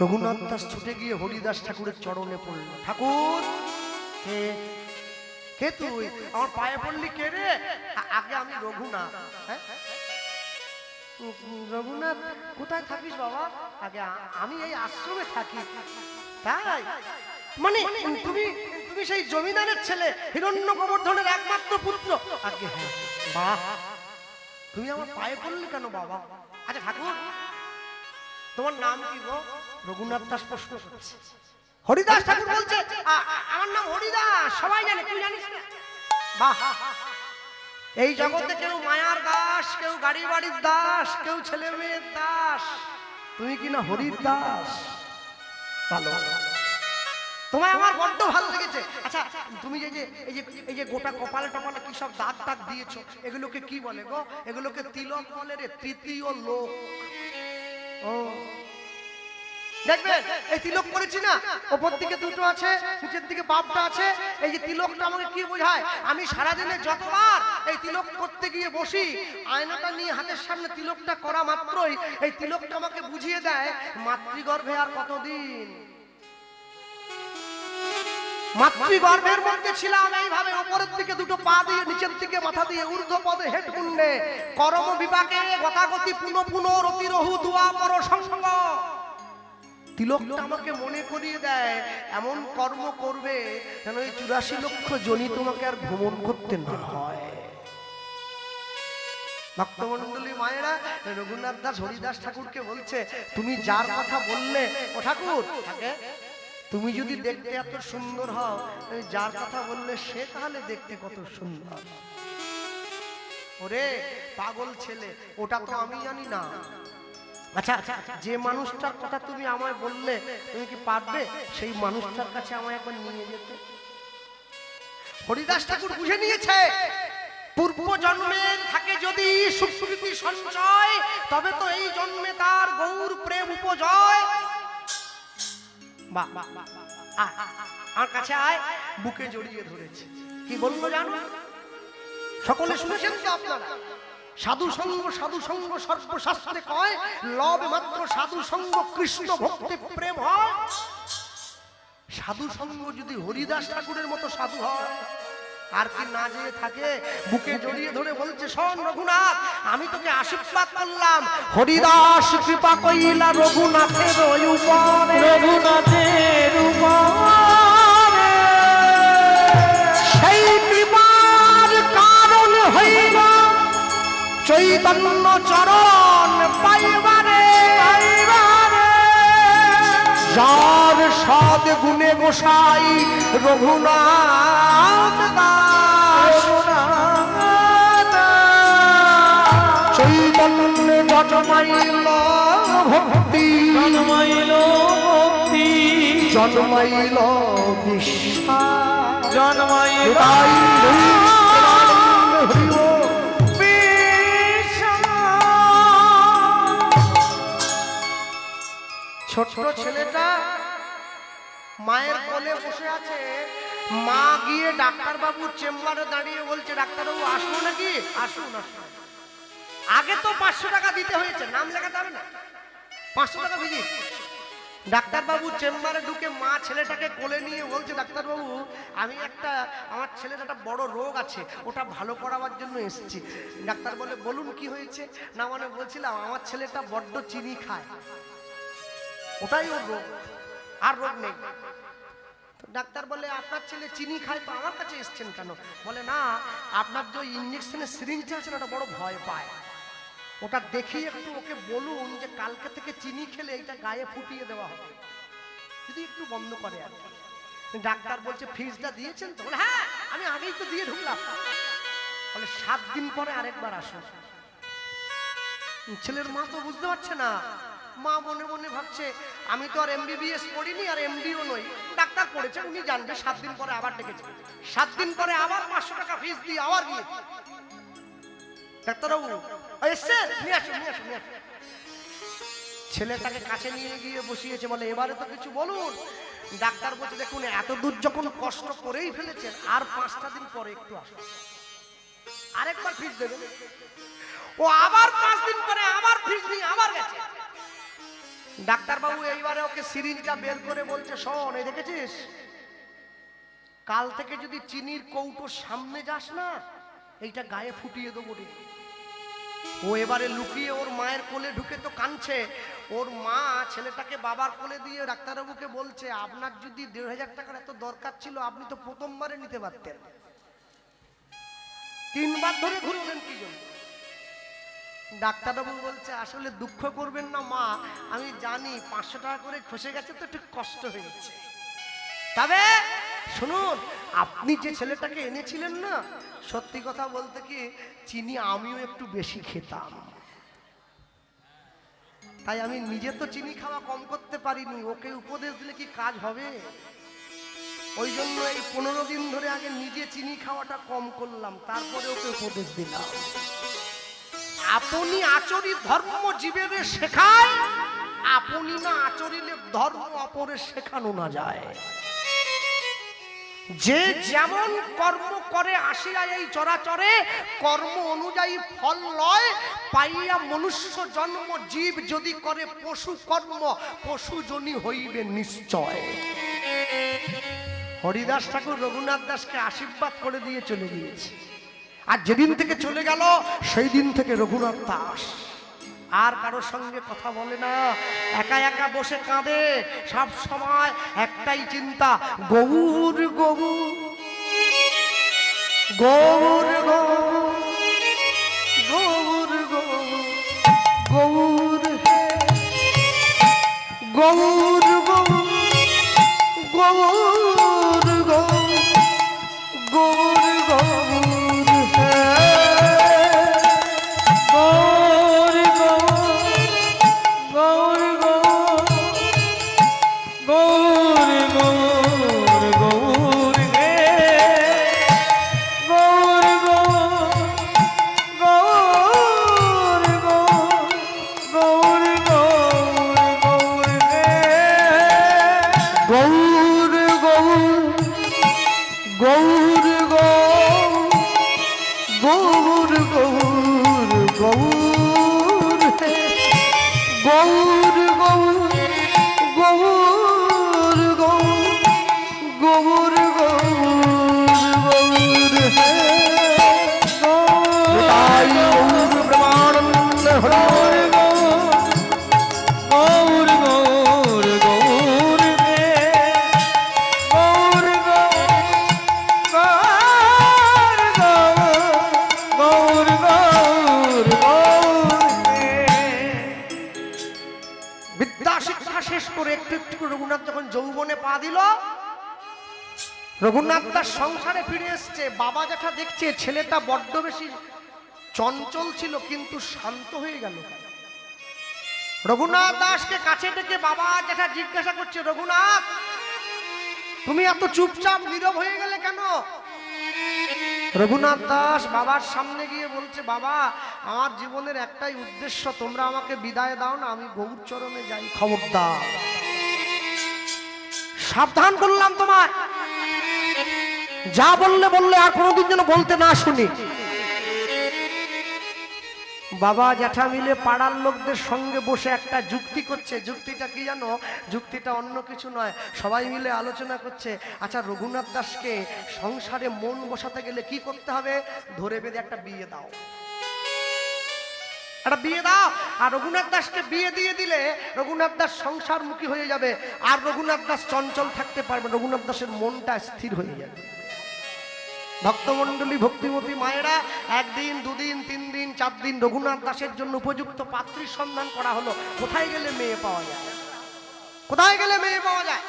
রঘুনাথ দাস ছুটে গিয়ে হরিদাস ঠাকুরের চরণে পড়ল। ঠাকুর কে? কে তুই? আমার পায়ে পড়লি কে রে? আগে আমি রঘুনাথ। হ্যাঁ? রঘুনাথ কোথায় থাকিস বাবা? আগে আমি এই আশ্রমে থাকি। তাই? মানে তুমি তুমি সেই জমিদারের ছেলে হিরণ্য গোবর্ধনের একমাত্র পুত্র? আগে হ্যাঁ বাহ! তুমি আমার পায়ে পড়লি কেন বাবা? আচ্ছা ঠাকুর তোমার নাম কি গো? রঘুনাথ দাস প্রশ্ন করছে। হরিদাস ঠাকুর বলছে আমার নাম হরিদাস সবাই জানে তুই জানিস না? বাহ। এই জগতে কেউ মায়ার দাস কেউ গাড়ি বাড়ির দাস কেউ ছেলে মেয়ের দাস। তুমি কি না হরির দাস ভালো। তোমায় আমার বড্ড ভালো লেগেছে। আচ্ছা তুমি যে যে এই যে এই যে গোটা কপালে টপালে কি সব দাগ দাগ দিয়েছ এগুলোকে কি বলে গো? এগুলোকে তিলক বলে রে তৃতীয় লোক। দেখবেন, এই তিলক করেছি না, ওপর দিকে দুটো আছে, নিচের দিকে বাপটা আছে, এই যে তিলকটা আমাকে কি বোঝায়? আমি সারাদিনে যতবার এই তিলক করতে গিয়ে বসি, আয়নাটা নিয়ে হাতের সামনে তিলকটা করা মাত্রই, এই তিলকটা আমাকে বুঝিয়ে দেয় মাতৃগর্ভে আর কতদিন? মাতৃগর্ভের মধ্যে ছিলাম, এইভাবে উপরের দিকে দুটো পা দিয়ে নিচের দিকে মাথা দিয়ে ঊর্ধ্ব পদে করম গতাগতি পুনঃ পুনঃ রতিরহু দুয়া পর আমাকে মনে করিয়ে দেয়, এমন কর্ম করবে যেন এই চুরাশি লক্ষ জনি তোমাকে আর ভ্রমণ করতে না হয়। ভক্তমন্ডলী মায়েরা, রঘুনাথ দাস, হরিদাস ঠাকুরকে বলছে, তুমি যার কথা বললে, ও ঠাকুর তুমি যদি দেখতে এত সুন্দর হও যার কথা বললে সে তাহলে দেখতে কত সুন্দর। ওরে, পাগল ছেলে, ওটা তো আমি জানি না। আচ্ছা যে মানুষটার কথা তুমি আমায় বললে, তুমি কি পারবে সেই মানুষটার কাছে আমায় একবার নিয়ে যেতে? হরিদাস ঠাকুর বুঝে নিয়েছে পূর্ব জন্মের থাকে যদি সুস্মৃতি সঞ্চয়, তবে তো এই জন্মে তার গৌর প্রেম উপজয়। আয়, আমার কাছে আয় বুকে জড়িয়ে ধরেছে। কি বলল জানো? সকলে শুনেছেন তো আপনারা? সাধু সঙ্গ সাধু সঙ্গ সর্বশাস্ত্রে কয় লব মাত্র সাধু সঙ্গ কৃষ্ণ ভক্তি প্রেম হয়। সাধু সঙ্গ যদি হরিদাস ঠাকুরের মতো সাধু হয় আর কি না যেয়ে থাকে? বুকে জড়িয়ে ধরে বলছে শোন রঘুনাথ আমি তোকে আশীর্বাদ করলাম। হরিদাস কৃপা কইলা রঘুনাথের চৈতন্য চরণ পাইবারে। যার সদ গুণে গোসাই রঘুনাথ দাস। চৈতন্য জন্মাইল ভক্তি। জন্মাইল ভক্তি। জন্মাইল বিশ্বাস জন্মাইল ছোট্ট ছেলেটা মায়ের কোলে বসে আছে। মা গিয়ে ডাক্তার বাবুর চেম্বারে দাঁড়িয়ে বলছে, ডাক্তারবাবু, আসব নাকি? আসুন আসুন আগে তো পাঁচশো টাকা দিতে হয়েছে, নাম লেখাতে হবে না? পাঁচশো টাকা ভিজিট ডাক্তারবাবু, চেম্বারে ঢুকে মা ছেলেটাকে কোলে নিয়ে বলছে, ডাক্তারবাবু, আমি একটা, আমার ছেলের একটা বড় রোগ আছে, ওটা ভালো করাবার জন্য এসেছি। ডাক্তার বলে, বলুন কি হয়েছে? না মানে বলছিলাম, আমার ছেলেটা বড্ড চিনি খায়। ওটাই ওর রোগ। আর রোগ নেই। ডাক্তার বলে, আপনার ছেলে চিনি খায় তো আমার কাছে এসছেন কেন? বলে, না, আপনার যে ইঞ্জেকশনের সিরিঞ্জটা আছে না, ওটা বড় ভয় পায়। ওটা দেখি একটু ওকে বলুন যে কালকে থেকে চিনি খেলে এটা গায়ে ফুটিয়ে দেওয়া হবে। যদি একটু বন্ধ করে আর। ডাক্তার বলছে ফিজটা দিয়েছেন তো? বলে হ্যাঁ আমি আগেই তো দিয়ে ঢুকলাম। বলে, সাত দিন পরে আরেকবার আসো ছেলের মা তো বুঝতে পারছে না। মা মনে মনে ভাবছে, আমি তো আর এমবিবিএস পড়িনি আর এমডিও নই। ডাক্তার পড়েছে, উনি জানবে, সাত দিন পরে আবার ডেকেছে। সাত দিন পরে আবার পাঁচশো টাকা ফিস দিয়ে আবার ডাক্তারবাবু এসছে? নিয়ে নিয়ে নিয়ে ছেলেটাকে কাছে নিয়ে গিয়ে বসিয়েছে, বলে, এবারে তো কিছু বলুন। ডাক্তার বলছে, দেখুন, এত দূর যখন কষ্ট করেই ফেলেছেন, আর পাঁচটা দিন পরে একটু আসুন। আরেকবার ফিস দেবেন। ও আবার পাঁচ দিন পরে আবার ফিস নিয়ে আবার গেছে। ডাক্তারবাবু, এইবারে ওকে সিরিঞ্জটা বের করে বলছে, শোন, এই দেখেছিস? কাল থেকে যদি চিনির কৌটোর সামনে যাস না, এইটা গায়ে ফুটিয়ে দেবো রে। ও এবারে লুকিয়ে ওর মায়ের কোলে ঢুকে তো কাঁদছে। ওর মা ছেলেটাকে বাবার কোলে দিয়ে ডাক্তারবাবুকে বলছে, আপনার যদি দেড় হাজার টাকার এত দরকার ছিল, আপনি তো প্রথমবারে নিতে পারতেন। তিনবার ধরে ঘুরবেন কি জন্য? ডাক্তারবাবু বলছে, আসলে দুঃখ করবেন না, মা। আমি জানি পাঁচশো টাকা করে খসে গেছে, তো একটু কষ্ট হয়েছে। তবে শুনুন, আপনি যে ছেলেটাকে এনেছিলেন না, সত্যি কথা বলতে কি, চিনি আমিও একটু বেশি খেতাম। তাই আমি নিজে তো চিনি খাওয়া কম করতে পারিনি, ওকে উপদেশ দিলে কি কাজ হবে? ওই জন্য এই পনেরো দিন ধরে আগে নিজে চিনি খাওয়াটা কম করলাম, তারপরে ওকে উপদেশ দিলাম। আপনি আচরিত ধর্ম জীবের শেখায়, আপনি না আচরিলে ধর্ম অপরে শেখানো না যায়। যে যেমন কর্ম করে আসিয়া এই চরাচরে, কর্ম অনুযায়ী ফল লয়, পাইয়া মনুষ্য জন্ম, জীব যদি করে পশু কর্ম পশু জনি হইবে নিশ্চয়। হরিদাস ঠাকুর রঘুনাথ দাসকে আশীর্বাদ করে দিয়ে চলে গিয়েছে। আর যেদিন থেকে চলে গেল সেই দিন থেকে রঘুনাথ দাস। আর কারোর সঙ্গে কথা বলে না। একা একা বসে কাঁদে। সব সময় একটাই চিন্তা, গৌর গৌর গৌর গৌর গৌর গৌর গৌর গৌর পা দিল। রঘুনাথ তার সংসারে ফিরে এসছে। বাবা যেটা দেখছে, ছেলেটা বড্ড বেশি চঞ্চল ছিল, কিন্তু শান্ত হয়ে গেল। রঘুনাথ দাসকে কাছে ডেকে বাবা যেটা জিজ্ঞাসা করছে, রঘুনাথ, তুমি এত চুপচাপ নীরব হয়ে গেলে কেন? রঘুনাথ দাস বাবার সামনে গিয়ে বলছে, বাবা, আমার জীবনের একটাই উদ্দেশ্য, তোমরা আমাকে বিদায় দাও না, আমি গৌরচরণে যাই, খবরদার। সাবধান করলাম তোমায়। যা বললে বললে আর কোনোদিন যেন বলতে না শুনি। বাবা, জ্যাঠা মিলে পাড়ার লোকদের সঙ্গে বসে একটা যুক্তি করছে। যুক্তিটা কি জানো? যুক্তিটা অন্য কিছু নয়। সবাই মিলে আলোচনা করছে। আচ্ছা রঘুনাথ দাসকে সংসারে মন বসাতে গেলে কি করতে হবে? ধরে বেঁধে একটা বিয়ে দাও। একটা বিয়ে দাও। আর রঘুনাথ দাসকে বিয়ে দিয়ে দিলে রঘুনাথ দাস সংসারমুখী হয়ে যাবে। আর রঘুনাথ দাস চঞ্চল থাকতে পারবে রঘুনাথ দাসের মনটা স্থির হয়ে যাবে। ভক্তমণ্ডলী, ভক্তিমতী মায়েরা, একদিন, দুদিন তিন দিন চার দিন রঘুনাথ দাসের জন্য উপযুক্ত পাত্রীর সন্ধান করা হলো। কোথায় গেলে মেয়ে পাওয়া যায়? কোথায় গেলে মেয়ে পাওয়া যায়?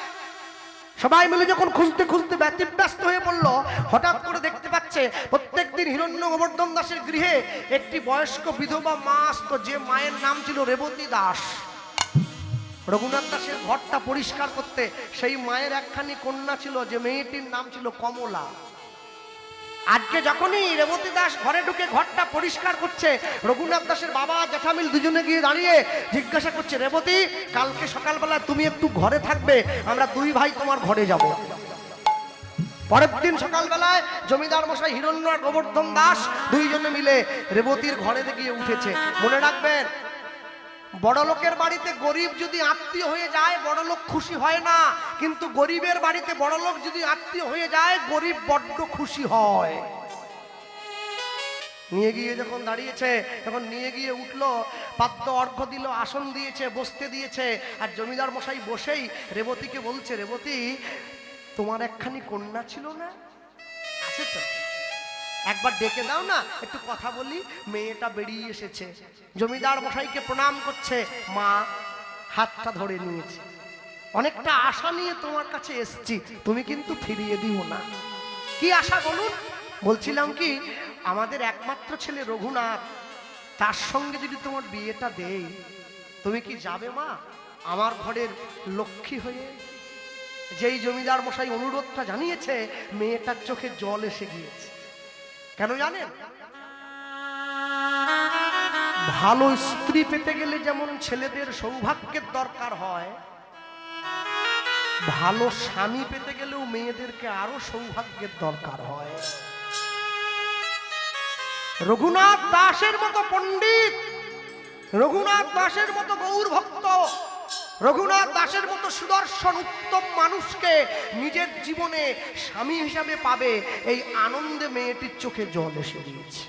সবাই মিলে যখন খুঁজতে খুঁজতে ব্যতিব্যস্ত হয়ে পড়ল, হঠাৎ করে দেখতে পাচ্ছে প্রত্যেক দিন হিরণ্য গোবর্ধন দাসের গৃহে একটি বয়স্ক বিধবা মা আসতো, যে মায়ের নাম ছিল রেবতী দাস। রঘুনাথ দাসের ঘরটা পরিষ্কার করতে সেই মায়ের একখানি কন্যা ছিল, যে মেয়েটির নাম ছিল কমলা। আজকে যখনই রেবতী দাস ঘরে ঢুকে ঘরটা পরিষ্কার করছে, রঘুনাথ দাসের বাবা জ্যাঠামিল দুজনে গিয়ে দাঁড়িয়ে জিজ্ঞাসা করছে, রেবতী, কালকে সকালবেলা তুমি একটু ঘরে থাকবে, আমরা দুই ভাই তোমার ঘরে যাব। পরের দিন সকালবেলায় জমিদার মশাই হিরণ্য গোবর্ধন দাস দুইজনে মিলে রেবতীর ঘরে গিয়ে উঠেছে। মনে রাখবেন বড় লোকের বাড়িতে গরিব যদি আত্মীয় হয়ে যায় বড় লোক খুশি হয় না। কিন্তু গরিবের বাড়িতে বড় লোক যদি আত্মীয় হয়ে যায়, গরিব বড্ড খুশি হয়। নিয়ে গিয়ে যখন দাঁড়িয়েছে তখন নিয়ে গিয়ে উঠল, পাত্র অর্ঘ্য দিল, আসন দিয়েছে, বসতে দিয়েছে, আর জমিদার মশাই বসেই রেবতীকে বলছে, রেবতী, তোমার একখানি কন্যা ছিল না? আছে তো। একবার ডেকে দাও না, একটু কথা বলি। মেয়েটা বেরিয়ে এসেছে। জমিদার মশাইকে প্রণাম করছে। মা হাতটা ধরে নিয়েছে। অনেকটা আশা নিয়ে তোমার কাছে এসছি, তুমি কিন্তু ফিরিয়ে দিও না। কি আশা বলুন? বলছিলাম কি, আমাদের একমাত্র ছেলে রঘুনাথ, তার সঙ্গে যদি তোমার বিয়েটা দেই, তুমি কি যাবে মা? আমার ঘরের লক্ষ্মী হয়ে। যেই জমিদার মশাই অনুরোধটা জানিয়েছে, মেয়েটার চোখে জল এসে গিয়েছে। কেন জানেন? ভালো স্ত্রী পেতে গেলে যেমন ছেলেদের সৌভাগ্যের দরকার হয়, ভালো স্বামী পেতে গেলেও মেয়েদেরকে আরও সৌভাগ্যের দরকার হয়। রঘুনাথ দাসের মতো পণ্ডিত, রঘুনাথ দাসের মতো গৌর ভক্ত রঘুনাথ দাসের মতো সুদর্শন উত্তম মানুষকে নিজের জীবনে স্বামী হিসাবে পাবে, এই আনন্দে মেয়েটির চোখে জল এসে দিয়েছে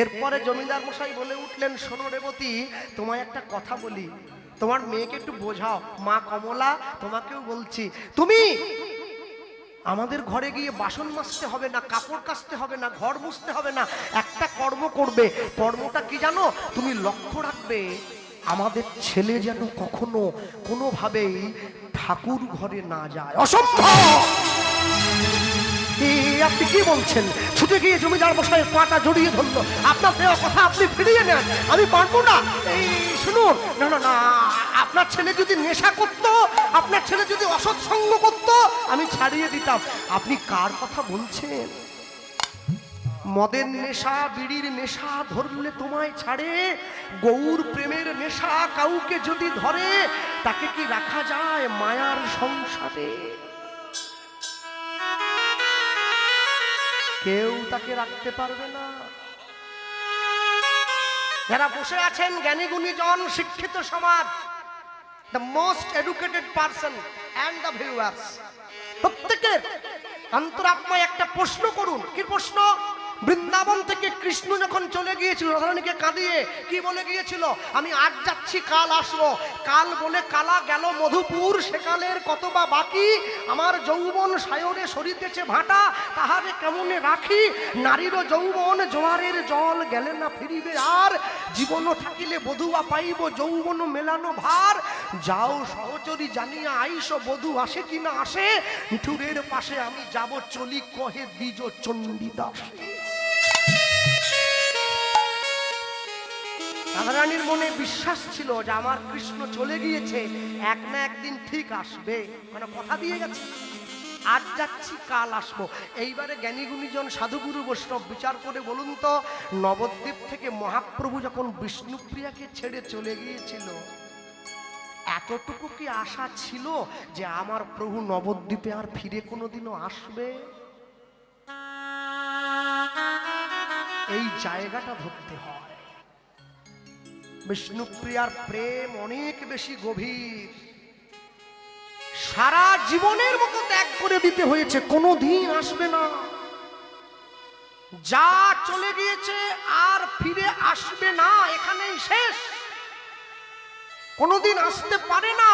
এরপরে জমিদার মশাই বলে উঠলেন, শোনো রেবতী, তোমায় একটা কথা বলি। তোমার মেয়েকে একটু বোঝাও। মা কমলা, তোমাকেও বলছি। তুমি আমাদের ঘরে গিয়ে বাসন মাজতে হবে না, কাপড় কাচতে হবে না, ঘর মুছতে হবে না, একটা কর্ম করবে। কর্মটা কি জানো? তুমি লক্ষ্য রাখবে, আমাদের ছেলে যেন কখনো কোনোভাবেই ঠাকুর ঘরে না যায়। অসম্ভব! আপনি কি বলছেন? ছুটে গিয়ে জমিদার মশাইয়ের পাটা জড়িয়ে ধরলো। আপনার দেওয়া কথা আপনি ফিরিয়ে নেন। আমি পারব না। এই, শুনুন। না না না, আপনার ছেলে যদি নেশা করতো, আপনার ছেলে যদি অসৎ সঙ্গ করতো, আমি ছাড়িয়ে দিতাম। আপনি কার কথা বলছেন? মদের নেশা, বিড়ির নেশা ধরলে তোমায় ছাড়ে। গৌর প্রেমের নেশা কাউকে যদি ধরে, তাকে কি রাখা যায় মায়ার সংসারে? কেউ তাকে রাখতে পারবে না। যারা বসে আছেন, জ্ঞানী গুণীজন, শিক্ষিত সমাজ the most educated person and the viewers প্রত্যেকের অন্তরাত্মায় একটা প্রশ্ন করুন। কি প্রশ্ন? বৃন্দাবন থেকে কৃষ্ণ যখন চলে গিয়েছিল, রাধারানীকে কাঁদিয়ে কি বলে গিয়েছিল? আমি আজ যাচ্ছি, কাল আসব। কাল বলে কালা গেল মধুপুর, সেকালের কত বা বাকি? আমার যৌবন সায়রে সরিতেছে ভাটা, তাহারে কেমনে রাখি? নারীরও যৌবন, জোয়ারের জল গেলে না ফিরিবে আর। জীবন থাকিলে বধুয়া পাইব, যৌবন মেলানো ভার। যাও সহচরী জানিয়া আইস, বধু আসে কি না আসে? মিঠুরের পাশে আমি যাব, চলি কহে দ্বিজ চণ্ডীদাস। রাধারানীর মনে বিশ্বাস ছিল যে আমার কৃষ্ণ চলে গিয়েছে, এক না একদিন ঠিক আসবে। মানে কথা দিয়ে গেছে। আজ যাচ্ছি, কাল আসব। এইবারে জ্ঞানী গুণীজন সাধুগুরু বৈষ্ণব বিচার করে বলুন তো, নবদ্বীপ থেকে মহাপ্রভু যখন বিষ্ণুপ্রিয়াকে ছেড়ে চলে গিয়েছিল, এতটুকু কি আশা ছিল যে আমার প্রভু নবদ্বীপে আর ফিরে কোনোদিনও আসবে? এই জায়গাটা ধরতে হয়। বিষ্ণুপ্রিয়ার প্রেম অনেক বেশি গভীর। সারা জীবনের মতো ত্যাগ করে দিতে হয়েছে কোনো দিন আসবে না। যা চলে গিয়েছে আর ফিরে আসবে না, এখানেই শেষ। কোনোদিন আসতে পারে না।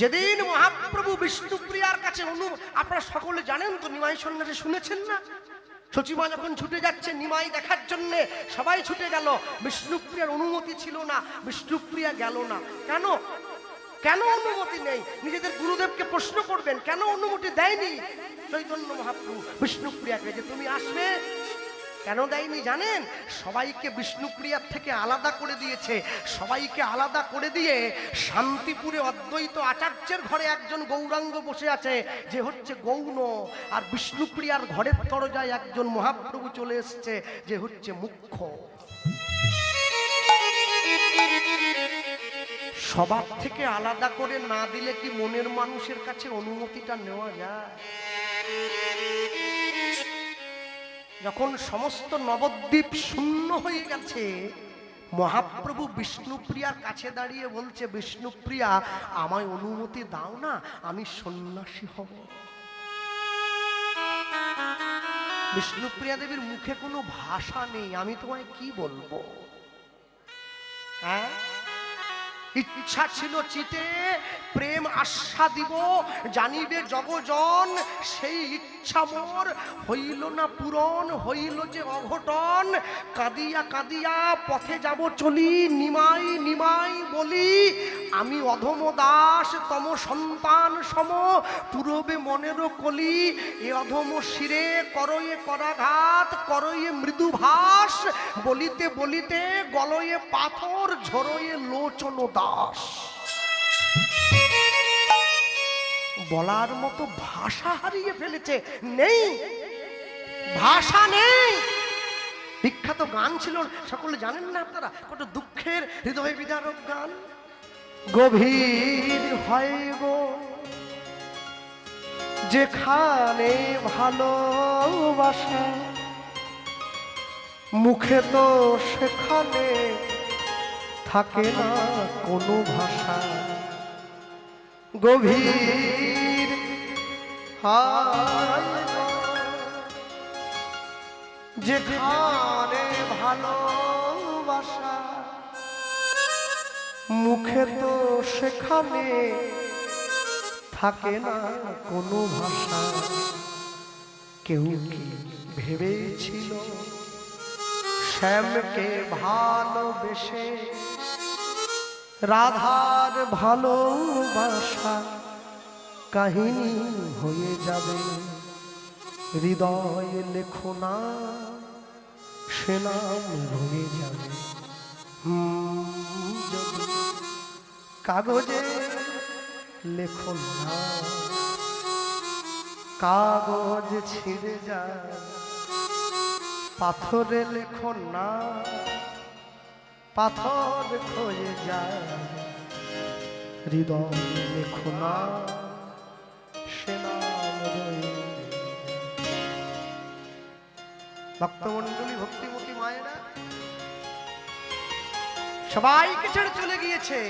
যেদিন মহাপ্রভু বিষ্ণুপ্রিয়ার কাছে অনু আপনারা সকলে জানেন তো নিমাই সন্ন্যাসে শুনেছেন না? সচিমা যখন ছুটে যাচ্ছে নিমাই দেখার জন্য, সবাই ছুটে গেল। বিষ্ণুপ্রিয়ার অনুমতি ছিল না, বিষ্ণুপ্রিয়া গেল না। কেন? কেন অনুমতি নেই? নিজেদের গুরুদেবকে প্রশ্ন করবেন, কেন অনুমতি দেয়নি? চৈতন্য মহাপ্রভু বিষ্ণুপ্রিয়াকে যে তুমি আসবে কেন দেয়নি জানেন? সবাইকে বিষ্ণুপ্রিয়ার থেকে আলাদা করে দিয়েছে। সবাইকে আলাদা করে দিয়ে শান্তিপুরে অদ্বৈত আচার্যের ঘরে একজন গৌরাঙ্গ বসে আছে, যে হচ্ছে গৌণ। আর বিষ্ণুপ্রিয়ার ঘরের দরজায় একজন মহাপ্রভু চলে এসছে, যে হচ্ছে মুখ্য। সবার থেকে আলাদা করে না দিলে কি মনের মানুষের কাছে অনুমতিটা নেওয়া যায়? যখন সমস্ত নবদ্বীপ শূন্য হয়ে গেছে, মহাপ্রভু বিষ্ণুপ্রিয়ার কাছে দাঁড়িয়ে বলছে, বিষ্ণুপ্রিয়া, আমায় অনুমতি দাও না, আমি সন্ন্যাসী হব। বিষ্ণুপ্রিয়া দেবীর মুখে কোনো ভাষা নেই, আমি তোমায় কি বলব? হ্যাঁ? ইচ্ছা ছিল চিতে, প্রেম আশা দিব জানিবে জগজন সেই ইচ্ছা মোর হইল না পূরণ, হইল যে অঘটন, কাঁদিয়া কাঁদিয়া পথে যাব চলি, নিমাই নিমাই বলি, আমি অধম দাস, তম সন্তান সম, পূরবে মনেরও কলি, এ অধম শিরে করয়ে করাঘাত, করয়ে মৃদু ভাস বলিতে বলিতে গলয়ে পাথর, ঝরয়ে লোচন দাস। বলার মতো ভাষা হারিয়ে ফেলেছে। নেই। ভাষা নেই। বিখ্যাত গান ছিল, সকলে জানেন না আপনারা, কত দুঃখের হৃদয় বিদারক গান। গভীর হয় গো, যেখানে ভালোবাসা, মুখে তো সেখানে থাকে না কোনো ভাষা। গভীর যেখানে ভালোবাসা, মুখে তো সেখানে থাকে না কোনো ভাষা। কেউ কি ভেবেছিল শ্যামকে ভালোবেসে রাধার ভালোবাসা কাহিনী হয়ে যাবে। হৃদয় লেখো না, সে নাম রয়ে যাবে। কাগজে লেখো না, কাগজ ছিঁড়ে যায়, পাথরে লেখো না। পাথর ক্ষয়ে যায়। হৃদয় রয়ে ভক্তমন্ডলী ভক্তিমতী মায়েরা, সবাইকে ছেড়ে চলে গিয়েছে।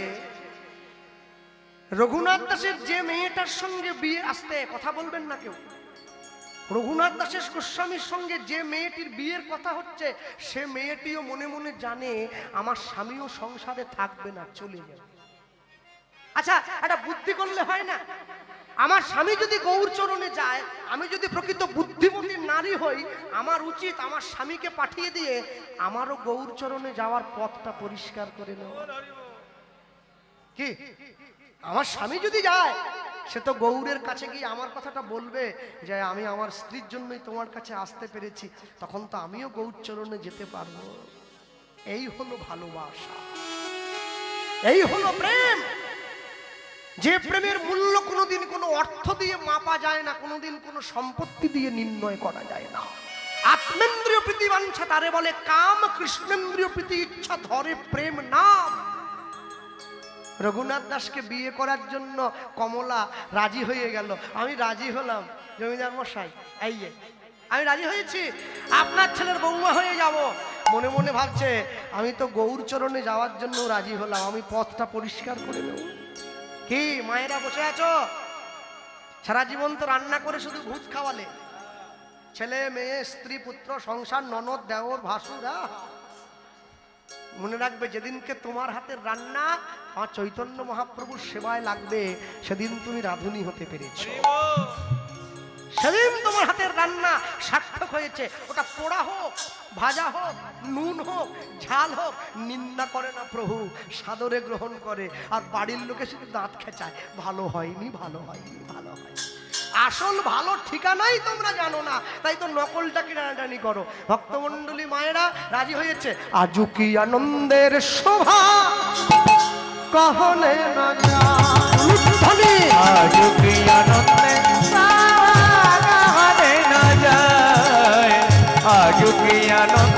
রঘুনাথ দাসের যে মেয়েটার সঙ্গে বিয়ে, আসতে কথা বলবেন না কেউ? রঘুনাথ দাসের গোস্বামীর সঙ্গে যে মেয়েটির বিয়ের কথা হচ্ছে, সে মেয়েটিও মনে মনে জানে আমার স্বামীও সংসারে থাকবে না, চলে যাবে। আচ্ছা একটা বুদ্ধি করলে হয় না? আমার স্বামী যদি গৌর চরণে যায়, আমি যদি প্রকৃত বুদ্ধিমতী নারী হই, আমার উচিত আমার স্বামীকে পাঠিয়ে দিয়ে আমারও গৌর চরণে যাওয়ার পথটা পরিষ্কার করে নেওয়া। কি? আমার স্বামী যদি যায়, সে তো গৌরের কাছে গিয়ে আমার কথাটা বলবে যে, আমি আমার স্ত্রীর জন্যই তোমার কাছে আসতে পেরেছি, তখন তো আমিও গৌর চরণে যেতে পারব। এই হলো ভালোবাসা। এই হলো প্রেম। যে প্রেমের মূল্য কোনোদিন কোনো অর্থ দিয়ে মাপা যায় না, কোনোদিন কোনো সম্পত্তি দিয়ে নির্ণয় করা যায় না। আত্মেন্দ্রীয় প্রীতি বাঞ্ছা তারে বলে, কাম কৃষ্ণেন্দ্রীয় প্রীতি ইচ্ছা ধরে প্রেম নাম। রঘুনাথ দাসকে বিয়ে করার জন্য কমলা রাজি হয়ে গেল। আমি রাজি হলাম। জমিদার মশাই, এই আমি রাজি হয়েছি। আপনার ছেলের বৌমা হয়ে যাব। মনে মনে ভাবছে, আমি তো গৌর চরণে যাওয়ার জন্য রাজি হলাম। আমি পথটা পরিষ্কার করে নেব। কি, মায়েরা বসে আছো? সারা জীবন তো রান্না করে শুধু ভূত খাওয়ালে। ছেলে, মেয়ে, স্ত্রী, পুত্র, সংসার, ননদ, দেওর, ভাসুরা মনে রাখবে, যেদিনকে তোমার হাতের রান্না আমার চৈতন্য মহাপ্রভুর সেবায় লাগবে, সেদিন তুমি রাধুনী হতে পেরেছ। সেদিন তোমার হাতের রান্না সার্থক হয়েছে। ওটা পোড়া হোক, ভাজা হোক, নুন হোক, ঝাল হোক, নিন্দা করে না প্রভু, সাদরে গ্রহণ করে। আর বাড়ির লোকে শুধু দাঁত খেঁচায়। ভালো হয়নি ভালো হয়নি ভালো হয়নি। আসল ভালো ঠিকানাই তোমরা জানো না। তাই তো নকলটাকে টানাটানি করো। ভক্তমণ্ডলী মায়েরা রাজি হয়েছে? আজু কি আনন্দের শোভা? কহলে আজ কি কি আনন্দে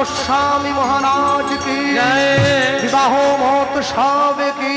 গোস্বামী মহারাজ কি। বিবাহ মত সাবে কি